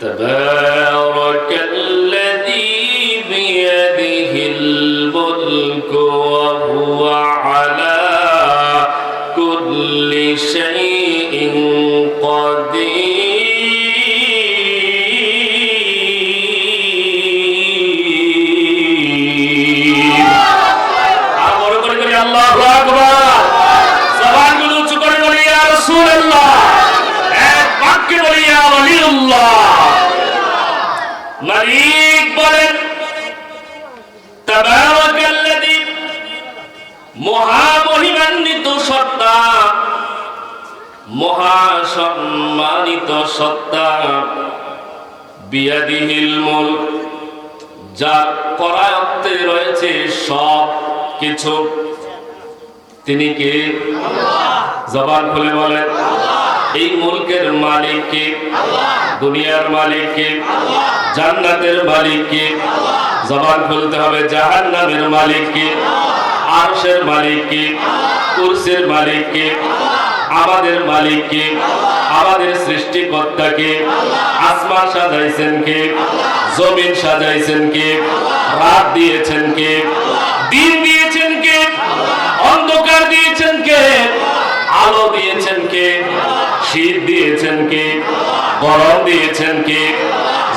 تبارك الذي بيده الملك وهو على كل شيء قدير الله أكبر سبحان الله আল্লাহু উঁচু বলি ইয়া ওয়ালিউল্লাহ মালিক বলেন তাবারাকাল্লাযী মহামহিমান্বিত সত্তা মহাসম্মানিত সত্তা বিয়াদিহিল মুলক যার করায়ত্তে রয়েছে সব কিছু। তিনি কে? জবান খুলে বলেন এই মুলকের মালিক কে দুনিয়ার মালিক কে জান্নাতের মালিক কে জবান খুলতে হবে জাহান্নামের মালিক কে আরশের মালিক কে কুরসির মালিক কে আমাদের মালিক কে আমাদের সৃষ্টিকর্তা কে আসমান সাজাইছেন কে জমিন সাজাইছেন কে রাত দিয়েছেন কে দিন দিয়েছেন কে অন্ধকার দিয়েছেন কে আলো দিয়েছেন কে? শীত দিয়েছেন কে? গরম দিয়েছেন কে?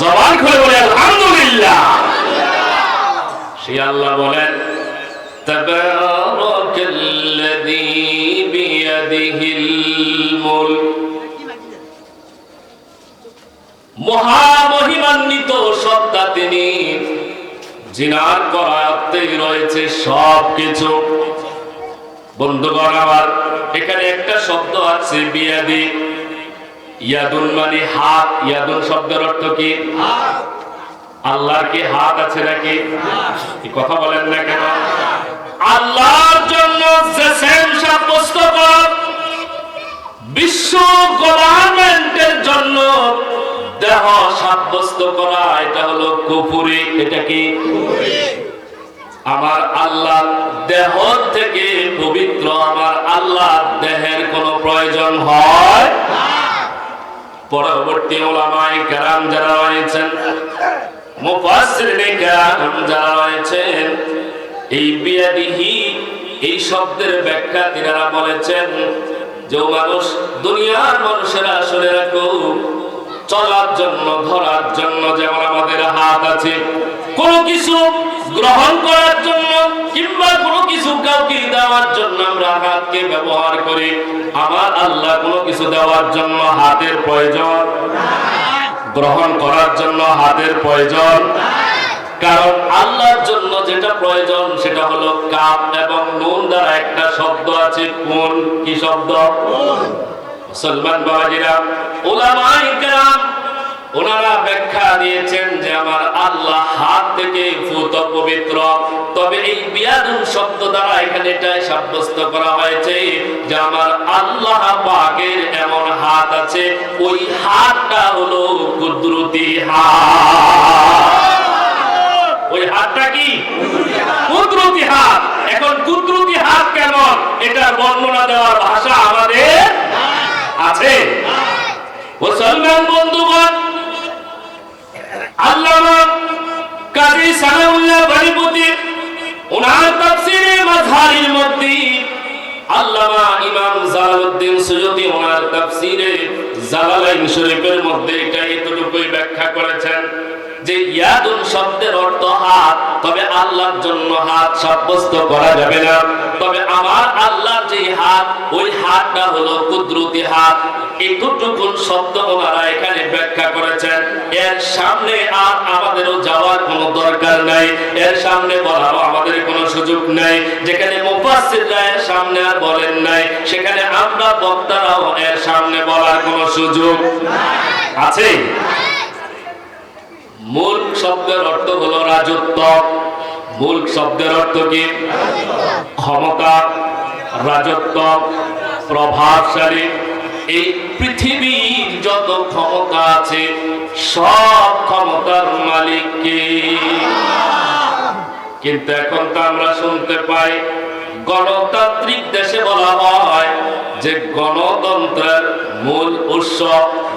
জবান খুলে বলে, আলহামদুলিল্লাহ। সে আল্লাহ বলেন, তাবারাকাল্লাযী বিয়াদিহিল মুলক। মহামহিমান্বিত সত্তা তিনি। জিনার করাতেই রয়েছে সব কিছু বন্ধুগণ আমার এখানে একটা শব্দ আছে বিয়াদি। ইয়াদুন মানে হাত। ইয়াদুন শব্দের অর্থ কি? আল্লাহর কি হাত আছে নাকি? কথা বলেন না কেন? আল্লাহর জন্য যে সাব্যস্ত করা বিশ্ব গভর্নমেন্টের জন্য দেহ সাব্যস্ত করা এটা হলো কুপুরি এটা কি? আমার আল্লাহ দেহ থেকে পবিত্র আমার আল্লাহ দেহের কোন প্রয়োজন হয়? পরবর্তী ওলামাই কেরাম যারা রয়েছেন, মুফাসসিরিনে যারা এই শব্দের ব্যাখ্যা বলেছেন দুনিয়ার মানুষেরা আসলে রাখো চলার জন্য, ধরার জন্য যেমন আমাদের হাত আছে, কোনো কিছু গ্রহণ করার জন্য কিংবা কোনো কিছু কাউকে দেওয়ার জন্য আমরা হাতকে ব্যবহার করি। আমার আল্লাহ কোনো কিছু দেওয়ার জন্য হাতের প্রয়োজন গ্রহণ করার জন্য হাতের প্রয়োজন কারণ আল্লাহর জন্য যেটা প্রয়োজন সেটা হলো কাপ এবং নুন দ্বারা একটা শব্দ আছে কোন কি শব্দ? মুসলমান বাবাজিরা, ওলামাই কেরাম, ওনারা ব্যাখ্যা দিয়েছেন যে আমার আল্লাহ হাত থেকে ফুত পবিত্র। তবে এই বিয়াদুন শব্দ দ্বারা এখানে এটাই সাব্যস্ত করা হয়েছে যে আমার আল্লাহ পাকের এমন হাত আছে, ওই হাতটা হলো কুদরতি হাত। ওই হাতটা কি? কুদরতি হাত। এখন কুদরতি হাত কেমন? এটা বর্ণনা দেওয়ার ভাষা আমাদের আছে মুসলমান বন্ধুগণ, আল্লামা কাজী সানাউল্লাহ বাড়িপতি ওনার তাফসিরে মাযহারির মধ্যে আল্লামা ইমাম জালালউদ্দিন সুয়ুতি ওনার তাফসিরে জালালাইন শরীফের মধ্যে এটা এতটুকুই ব্যাখ্যা করেছেন যে ইয়াদুন শব্দের অর্থ হাত। তবে আল্লাহর জন্য হাত সাব্যস্ত করা যাবে না। তবে আমার আল্লাহর যে হাত, ওই হাতটা হলো কুদরতি হাত। এতটুকু শব্দ ওনারা এখানে ব্যাখ্যা করেছেন। এর সামনে আর আমাদেরও যাওয়ার কোনো দরকার নাই। এর সামনে বলারও আমাদের কোনো সুযোগ নাই। যেখানে মুফাসসিররা এর সামনে আর বলেন নাই, সেখানে আমরা বক্তারাও এর সামনে বলার কোনো সুযোগ আছে? মূল শব্দের অর্থ হলো রাজত্ব। মূল শব্দের অর্থ কি? ক্ষমতা, রাজত্ব, প্রভাবশালী। এই পৃথিবীর যত ক্ষমতা আছে, সব ক্ষমতার মালিককে কিন্তু এখন তো আমরা শুনতে পাই, গণতান্ত্রিক দেশে বলা হয় যে গণতন্ত্রের মূল উৎস,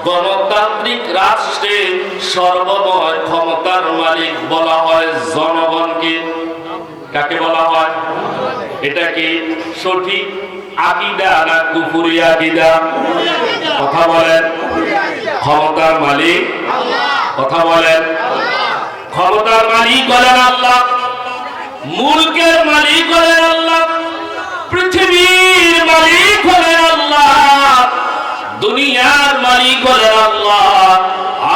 গণতান্ত্রিক রাষ্ট্রে সর্বময় ক্ষমতার মালিক বলা হয় জনগণকে। কাকে বলা হয়? এটা কি সঠিক আকিদা না কুফুরি আকিদা? কথা বলেন। ক্ষমতার মালিক? কথা বলেন। ক্ষমতার মালিক বলেন আল্লাহ। মুলকের মালিক হলেন আল্লাহ। পৃথিবীর মালিক দুনিয়ার মালিক হলেন আল্লাহ,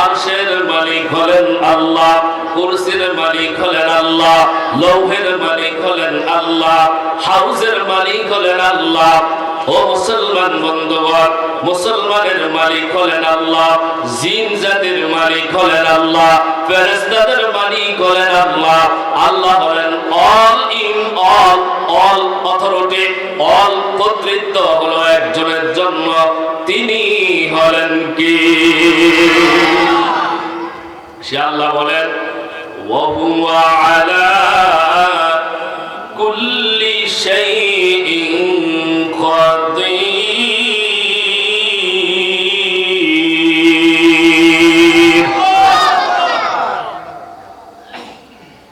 আরশের মালিক হলেন আল্লাহ, কুরসির মালিক হলেন আল্লাহ, লৌহের মালিক হলেন আল্লাহ হাউসের মালিক হলেন আল্লাহ। ও মুসলমান বন্ধুগণ, মুসলমানের মালিক হলেন আল্লাহ, জিন জাতির মালিক হলেন আল্লাহ, ফেরেশতাদের মালিক হলেন আল্লাহ। আল্লাহ হলেন all in all. All authority all কর্তৃত্ব হলো একজনের জন্য তিনি হলেন কি সে আল্লাহ বলেন وهو على كل شيء قدير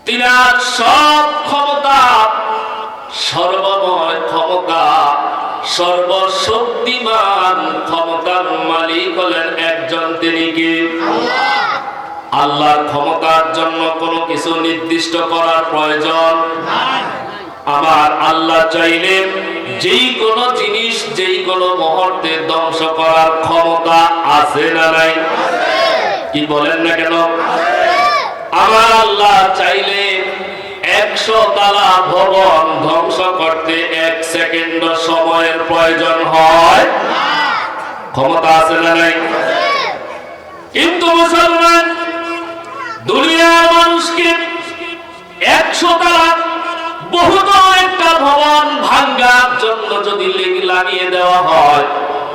তিনার সব ক্ষমতা সর্বময় ক্ষমতা সর্বশক্তিমান ক্ষমতার মালিক হলেন একজন তিনি কি? আল্লাহর ক্ষমতার জন্য কোনো কিছু নির্দিষ্ট করার প্রয়োজন আমার আল্লাহ চাইলে যেই কোনো জিনিস যেই কোনো মুহূর্তে ধ্বংস করার ক্ষমতা আছে না নাই? কি বলেন না কেন? আমার আল্লাহ চাইলে একশো তালা ভবন ধ্বংস করতে এক সেকেন্ড সময়ের প্রয়োজন হয়। ক্ষমতা আছে না নাই? কিন্তু মুসলমান, দুনিয়ার মানুষকে একশো তালা বহুত একটা ভবন ভাঙ্গার জন্য যদি লেগে লাগিয়ে দেওয়া হয়,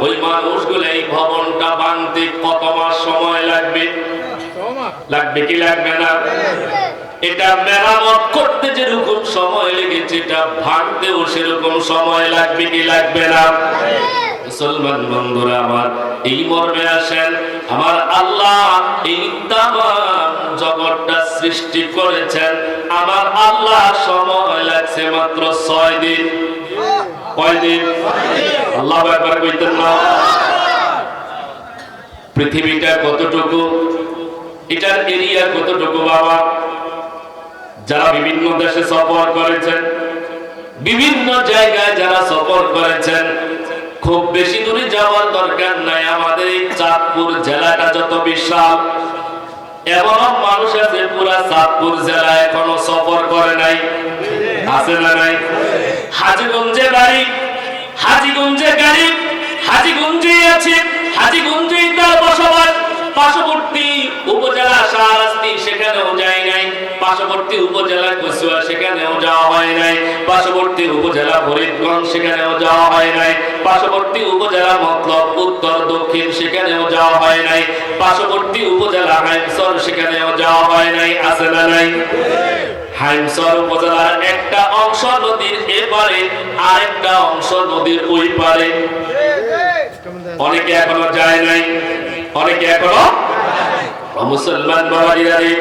ওই মানুষগুলো এই ভবনটা ভাঙতে কত মাস সময় লাগবে? লাগবে কি লাগবে না? এটা মেরামত করতে যেরকম সময় লেগেছে, এটা ভাঙতেও সেরকম সময় লাগবে কি লাগবে না? মুসলমান বন্ধুরা আমার, এই মর্মে আসেন, আমার আল্লাহ এই জগৎটা সৃষ্টি করেছেন। আমার আল্লাহ সময় লাগছে মাত্র ছয় দিন। কয় দিন? আল্লাহ একবার কইতেন না। পৃথিবীটা কতটুকু? এটার এরিয়া কতটুকু বাবা? যারা বিভিন্ন দেশে সফর করেছেন, বিভিন্ন জায়গায় যারা সফর করেছেন, খুব বেশি দূরে যাওয়ার দরকার নাই। আমাদের এই চাঁদপুর জেলাটা যত বিশাল এমন মানুষ আছে পুরা চাঁদপুর জেলা এখনও সফর করে নাই। আছে না নাই? হাজিগঞ্জে বাড়ি, হাজিগঞ্জে গাড়ি হাজিগঞ্জে আছে, হাজিগঞ্জেই তার বসবাস। পার্শ্ববর্তী উপজেলা শাহরাস্তি সেখানেও যায় নাই। পার্শ্ববর্তী উপজেলা কচুয়া সেখানেও যাওয়া হয় নাই। পার্শ্ববর্তী উপজেলা ফরিদগঞ্জ সেখানেও যাওয়া হয় নাই। পার্শ্ববর্তী উপজেলা মতলব উত্তর দক্ষিণ সেখানেও যাওয়া হয় নাই। পার্শ্ববর্তী উপজেলা হাইমসর সেখানেও যাওয়া হয় নাই। আছে না নাই? হাইমসর উপজেলার একটা অংশ নদীর এপারে, আরেকটা অংশ নদীর ওই পারে অনেকে এখনও যায় নাই। অনেকে এখনও মুসলমান বাবাজিরারে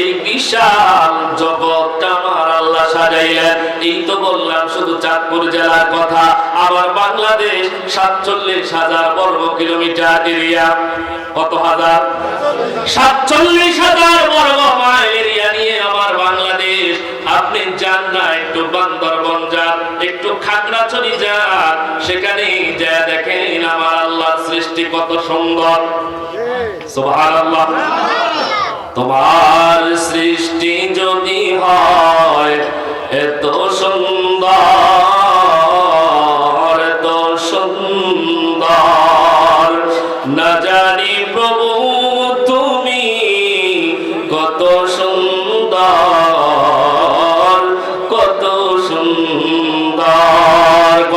এই বিশাল জগৎটা আমার আল্লাহ সাজাইলেন। এই তো বললাম, শুধু চাঁদপুর জেলার কথা। আবার বাংলাদেশ সাতচল্লিশ হাজার বর্গ কিলোমিটার এরিয়া। কত হাজার? সাতচল্লিশ হাজার বর্গ মাইল যান না একটু বান্দরবন যান, একটু খাগড়াছড়ি যান সেখানে যা দেখেন আমার আল্লাহ সৃষ্টি কত সুন্দর। তোমার সৃষ্টি যদি হয়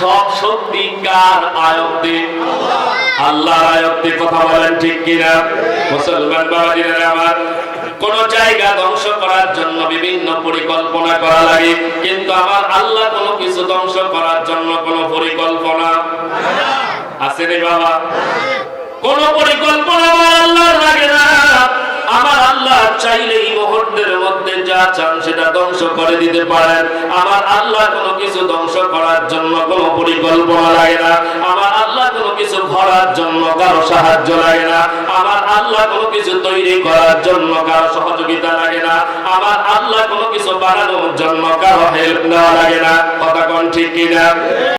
সব শক্তি কার আয়ত্তে? আল্লাহর আয়ত্তে কথা বলেন ঠিক কিনা? মুসলমান বাবাজিরা, আমার কোন জায়গা ধ্বংস করার জন্য বিভিন্ন পরিকল্পনা করা লাগে, কিন্তু আমার আল্লাহ কোনো কিছু ধ্বংস করার জন্য কোনো পরিকল্পনা আছে রে বাবা? কোন পরিকল্পনা আমার আল্লাহর লাগে না। আমার আল্লাহ চাইলে এই মুহূর্তের মধ্যে যা চান সেটা ধ্বংস করে দিতে পারেন। আমার আল্লাহ কোনো কিছু ধ্বংস করার জন্য কোনো পরিকল্পনা লাগে না। আমার আল্লাহ কোনো কিছু ভরার জন্য কারও সাহায্য লাগে না। আমার আল্লাহ কোনো কিছু তৈরি করার জন্য কারও সহযোগিতা লাগে না। আমার আল্লাহ কোনো কিছু বানানোর জন্য কারও হেল্প নেওয়া লাগে না। কথা কোন ঠিক কিনা?